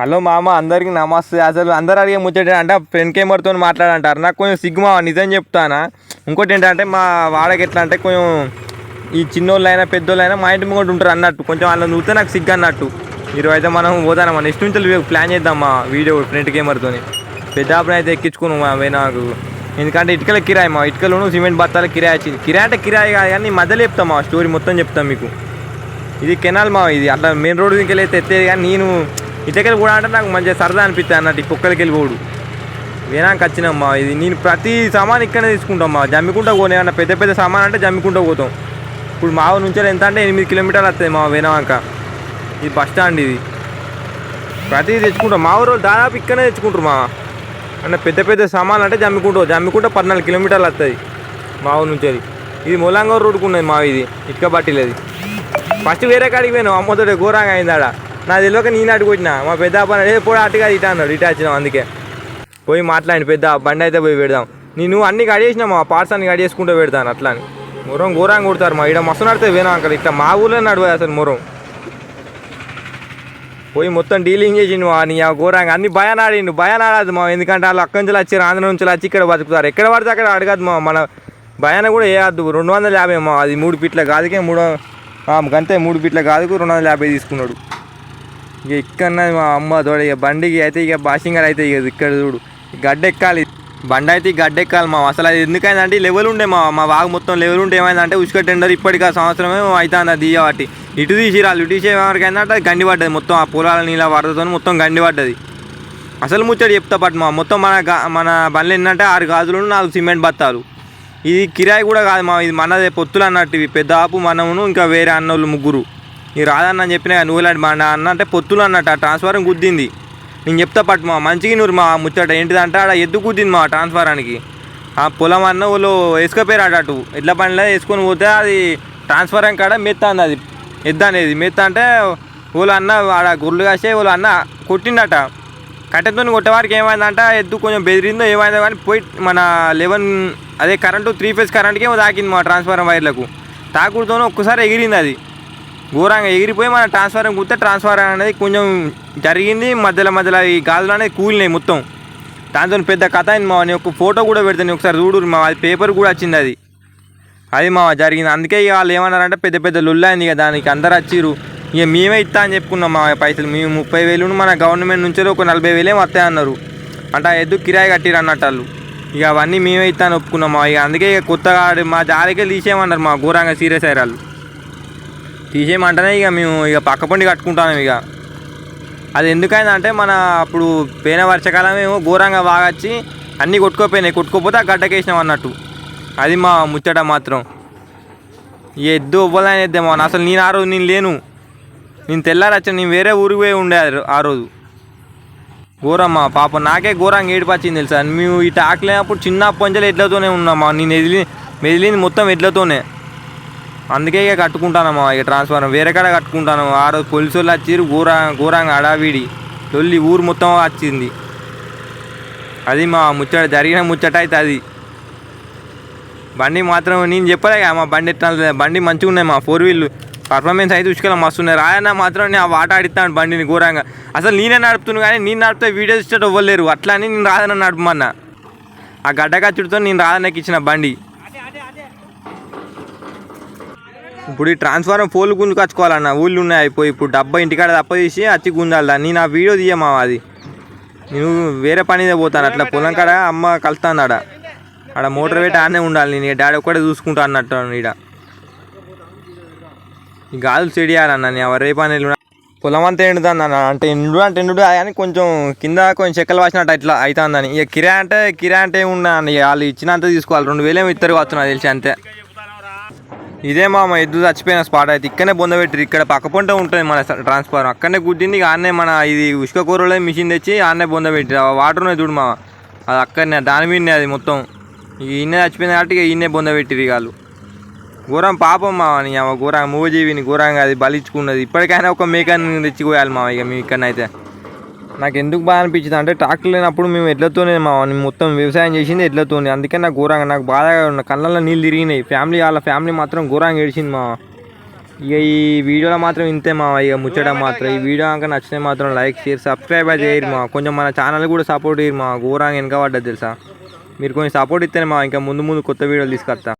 Hello మామ అందరికి నమస్తే. అసలు అందరు అడిగే ముచ్చట అంటే ఫ్రెండ్ కెమెరాతో మాట్లాడంటారు? నాకు కొంచెం సిగ్గు నిజం చెప్తానా? ఇంకోటి ఏంటంటే మా వాడకి ఎట్లా అంటే కొంచెం ఈ చిన్నోళ్ళైనా పెద్దోళ్ళైనా మా ఇంటి ముంగట ఉంటారు అన్నట్టు. కొంచెం వాళ్ళని చూస్తే నాకు సిగ్గు అన్నట్టు. మీరు అయితే మనం పోతాను మన నెక్స్ట్ నుంచి ప్లాన్ చేద్దాం మా వీడియో ఫ్రంట్ కెమెరాతో పెద్ద అయితే ఎక్కించుకును మా నాకు. ఎందుకంటే ఇటుకల కిరాయి మా ఇటుకలోను సిమెంట్ బత్తాల కిరాయి వచ్చింది. కిరాయి అంటే కిరాయి కాదు కానీ మధ్యలో చెప్తాం మా స్టోరీ మొత్తం చెప్తాం మీకు. ఇది కెనాల్ మా ఇది అట్లా మెయిన్ రోడ్ దగ్గర అయితే ఎత్తేది కానీ నేను ఇటకెళ్ళి కూడా అంటే నాకు మంచిగా సరదా అనిపిస్తుంది అన్నట్టు ఈ కుక్కలకి వెళ్ళి పోడు వినాక వచ్చినమ్మా ఇది నేను ప్రతి సామాన్ ఇక్కడనే తీసుకుంటామ్మా. జమ్మికుంటా పోనీ ఏమన్నా పెద్ద పెద్ద సామాన్ అంటే జమ్మికుంటా పోతాం. ఇప్పుడు మా నుంచి ఎంత అంటే ఎనిమిది కిలోమీటర్లు వస్తుంది మా వినాక ఇది బస్ స్టాండ్ ఇది. ప్రతిదీ తెచ్చుకుంటాం. మా ఊరు దాదాపు ఇక్కడనే తెచ్చుకుంటారు మా. అంటే పెద్ద పెద్ద సామాన్లు అంటే జమ్మికుంటాం జమ్మికుంటా పద్నాలుగు కిలోమీటర్లు వస్తుంది మా ఊరు నుంచి అది ఇది మొలంగూరు రోడ్డుకు ఉన్నది మా ఇది ఇటుక బట్టిలది. ఫస్ట్ వేరే కాడికి పోయినాం. అమ్మతోటి ఘోరంగా అయింది ఆడ. నా తెలియక నేను అడుగు కొట్టినా. మా పెద్ద అబ్బాయి అదే పోయి అటుగా ఇట అన్నాడు ఇట వచ్చినాం అందుకే. పోయి మాట్లాడి పెద్ద బండి అయితే పోయి పెడదాం. నేను అన్ని కడిగేసినా మా పార్ట్స్ అన్ని కడిగేసుకుంటూ పెడతాను అట్లా అని. మొరం ఘోరంగా కొడతారు మా ఇక్కడ మస్తు నడితే పోయినా అక్కడ ఇట్లా మా ఊళ్ళో నడవదు అసలు మొరం. పోయి మొత్తం డీలింగ్ చేసిండు మా నీ ఆ ఘోరంగా అన్ని భయాన్ని ఆడిండు భయం ఆడదు మా ఎందుకంటే వాళ్ళు అక్కడి నుంచి వచ్చి ఆంధ్ర నుంచి వచ్చి ఇక్కడ బతుకుతారు. ఎక్కడ పడితే అక్కడ అడగదు మా మన భయాన్ని కూడా వేయద్దు. రెండు వందల యాభై మా అది మూడు ఫీట్ల కాదుకే మూడు ఆ, గంతే మూడు ఫీట్ల కాదుకు రెండు వందల యాభై తీసుకున్నాడు. ఇక ఇక్కడ మా అమ్మ తోడ ఇక బండికి అయితే ఇక బాషింగర్ అయితే ఇక ఇక్కడ చూడు. గడ్డెక్కాలి. గడ్డ ఎక్కాలి బండి అయితే గడ్డ ఎక్కాలి మా అసలు అది ఎందుకైందంటే లెవెల్ ఉండే మా మా వాగు మొత్తం లెవెల్ ఉంటే ఏమైందంటే ఉసుక టెండర్ ఇప్పటికి ఆ సంవత్సరమే అవుతుంది అది తీయబట్టి ఇటు తీసిరాలు ఇటు తీసే వరకైందంటే అది గండి పడ్డది మొత్తం ఆ పొలాల నీళ్ళ వరదతో మొత్తం గండి పడ్డది. అసలు ముచ్చట చెప్తా పట్టు మా మొత్తం మన మన బండ్లు ఏంటంటే ఆరు గాజులు నాలుగు సిమెంట్ బత్తాలు. ఇది కిరాయి కూడా కాదు మా ఇది మనదే పొత్తులు అన్నట్టు ఇవి. పెద్ద ఆపు మనమును ఇంకా వేరే అన్నోళ్ళు ముగ్గురు. నీ రాదన్న అని చెప్పిన నువ్వులాంటి మా అన్న అంటే పొత్తులు అన్నట్టు ఆ ట్రాన్స్ఫారం గుద్దింది. నేను చెప్తా పట్టు మా మంచిగా నూరు మా ముచ్చట ఏంటిదంటే ఆడ ఎద్దు గుద్దింది మా ట్రాన్స్ఫారానికి ఆ పొలం అన్న వాళ్ళు వేసుకపోయారు అటు అటు. ఎడ్ల బండిలో వేసుకొని పోతే అది ట్రాన్స్ఫారం కాడ మెత్త అంది. అది ఎద్దు అనేది మెత్త అంటే వాళ్ళు అన్న ఆడ గొర్రెలు కాసే వాళ్ళు అన్న కొట్టిండట. కట్టెతో కొట్టేవారికి ఏమైందంట ఎద్దు కొంచెం బెదిరిందో ఏమైందో కానీ పోయి మన లెవెన్ అదే కరెంటు త్రీ ఫేజ్ కరెంట్కి ఏమో తాకింది మా ట్రాన్స్ఫారం వైర్లకు. తాకుడుతోనే ఒక్కసారి ఎగిరింది అది. ఘోరంగా ఎగిరిపోయి మన ట్రాన్స్ఫారం కుడితే ట్రాన్స్ఫారం అనేది కొంచెం జరిగింది. మధ్యలో మధ్యలో ఈ గాజులు అనేది కూలినాయి మొత్తం. దాంతో పెద్ద కథ అయింది మా నేను ఒక ఫోటో కూడా పెడతాను ఒకసారి చూడు మా అది పేపర్ కూడా వచ్చింది అది. అది మా జరిగింది. అందుకే ఇక వాళ్ళు ఏమన్నారంటే పెద్ద పెద్ద లొల్లైంది అయింది ఇక దానికి అందరు వచ్చిర్రు. ఇక మేమే ఇస్తా అని చెప్పుకున్నాం మా పైసలు. మేము ముప్పై వేలు మన గవర్నమెంట్ నుంచి ఒక నలభై వేలే వస్తాయి అన్నారు. అంటే ఆ ఎద్దు కిరాయి కట్టిరు అన్నట్టు వాళ్ళు. ఇక అవన్నీ మేమే ఇస్తా అని ఒప్పుకున్నాం మా ఇక అందుకే ఇక కొత్తగా మా జాలికే తీసేయమన్నారు మా ఘోరంగా సీరియస్ అయ్యారు వాళ్ళు. తీసేయమంటేనే ఇక మేము ఇక పక్క పండి కట్టుకుంటాము ఇక. అది ఎందుకైందంటే మన అప్పుడు పోయిన వర్షాకాలం ఏమో ఘోరంగా బాగొచ్చి అన్నీ కొట్టుకోపోయినాయి. కొట్టుకోపోతే ఆ గడ్డకేసినాం అన్నట్టు. అది మా ముచ్చట మాత్రం. ఈ ఎద్దు ఇవ్వాలని ఎద్దేమో అసలు నేను ఆ రోజు నేను లేను. నేను తెల్లారచ్చా నేను వేరే ఊరికి పోయి ఉండే ఆ రోజు. ఘోరమ్మ పాప. నాకే ఘోరంగా ఏడిపచ్చింది తెలుసా? మేము ఈ టాక్లేనప్పుడు చిన్న పొంజలు ఎడ్లతోనే ఉన్నామా నేను ఎదిలి మెదిలింది మొత్తం ఎడ్లతోనే. అందుకే ఇక కట్టుకుంటానమ్మా ఇక ట్రాన్స్ఫార్మర్ వేరే కాడ కట్టుకుంటాను ఆ రోజు పోలీసు వాళ్ళు వచ్చిర్రు ఘోర ఘోరంగా అడావిడి లొల్లి ఊరు మొత్తం వచ్చింది. అది మా ముచ్చట జరిగిన ముచ్చట అయితే అది. బండి మాత్రం నేను చెప్పలే కదా మా బండి ఎట్లా బండి మంచిగా ఉన్నాయి మా ఫోర్ వీల్. పర్ఫార్మెన్స్ అయితే ఉసుకల మస్తు ఉన్నాయి. రాయన్న మాత్రం నేను ఆ వాట ఆడిస్తాను బండిని ఘోరంగా. అసలు నేనే నడుపుతున్నాను కానీ నేను నడిపితే వీడియోస్ ఇచ్చేట ఇవ్వలేరు అట్లా అని నేను రాదన్న నడపమన్నా. ఆ గడ్డకచ్చుడితో నేను రాదన్నకి ఇచ్చిన బండి. ఇప్పుడు ఈ ట్రాన్స్ఫారం పోలు గుంజుకొచ్చుకోవాలన్న ఊళ్ళు ఉన్నాయి అయిపోయి ఇప్పుడు డబ్బా ఇంటికాడ తప్ప తీసి అచ్చి గుంజాలి దాన్ని నేను ఆ వీడియో తీయమా అది నేను వేరే పనిదే పోతాను అట్లా పొలం కాడ అమ్మ కలుస్తాను ఆడ ఆడ మోటార్ పెట్టి ఆడనే ఉండాలి నేను డాడీ ఒక్కడే చూసుకుంటా అన్నట్టు ఈడ. ఈ గాలు చెడియాలన్న నేను రేపు అని పొలం అంతా ఎండుతుంది అన్న అంటే ఎండు అంటే ఎండు కానీ కొంచెం కింద కొంచెం చెక్కలు వాసినట్టు ఇట్లా అవుతుందని ఇక కిరా అంటే కిరా అంటే ఉన్నా అన్న ఇక వాళ్ళు ఇచ్చినంత తీసుకోవాలి. రెండు వేలేమో ఇద్దరు కావచ్చు నాకు తెలిసి అంతే. ఇదే మా ఎద్దు చచ్చిపోయిన స్పాట్ అయితే ఇక్కడనే బొందబెట్టి ఇక్కడ పక్క ఉంటుంది మన ట్రాన్స్ఫార్మర్ అక్కడనే గుద్దింది ఇక ఆడనే మన ఇది ఉసుక కూరలో మిషన్ తెచ్చి ఆడనే బొందబెట్టి ఆ వాటర్ ఉన్నాయి చూడు మా అది అక్కడనే దాని మీదనే అది మొత్తం. ఇక ఈయనే చచ్చిపోయింది కాబట్టి ఇక ఈయనే బొందబెట్టిరు ఇక వాళ్ళు. ఘోరం పాపం మా నీ అవ్వ ఘోరంగా మూగజీవిని ఘోరంగా అది బలిచ్చుకున్నది. ఇప్పటికైనా ఒక మేకని తెచ్చిపోయాలి మా ఇక మేము ఇక్కడనైతే. నాకు ఎందుకు బాగా అనిపించింది? అంటే ట్రాక్టర్ లేనప్పుడు మేము ఎడ్లతోనే మా మొత్తం వ్యవసాయం చేసింది ఎడ్లతోనే. అందుకే నాకు ఘోరంగా నాకు బాధగా ఉన్న కళ్ళల్లో నీళ్ళు తిరిగినాయి. ఫ్యామిలీ వాళ్ళ ఫ్యామిలీ మాత్రం ఘోరంగా ఏడిచింది మా ఇక ఈ వీడియోలో మాత్రం ఇంతే మా ఇక ముచ్చట మాత్రం. ఈ వీడియో కనుక నచ్చితే మాత్రం లైక్ షేర్ సబ్స్క్రైబ్ చేయరు మా. కొంచెం మన ఛానల్ కూడా సపోర్ట్ చేయరు మా. ఘోరంగా వెనక పడ్డది తెలుసా? మీరు కొంచెం సపోర్ట్ ఇస్తేనే మా ఇంకా ముందు ముందు కొత్త వీడియోలు తీసుకొస్తా.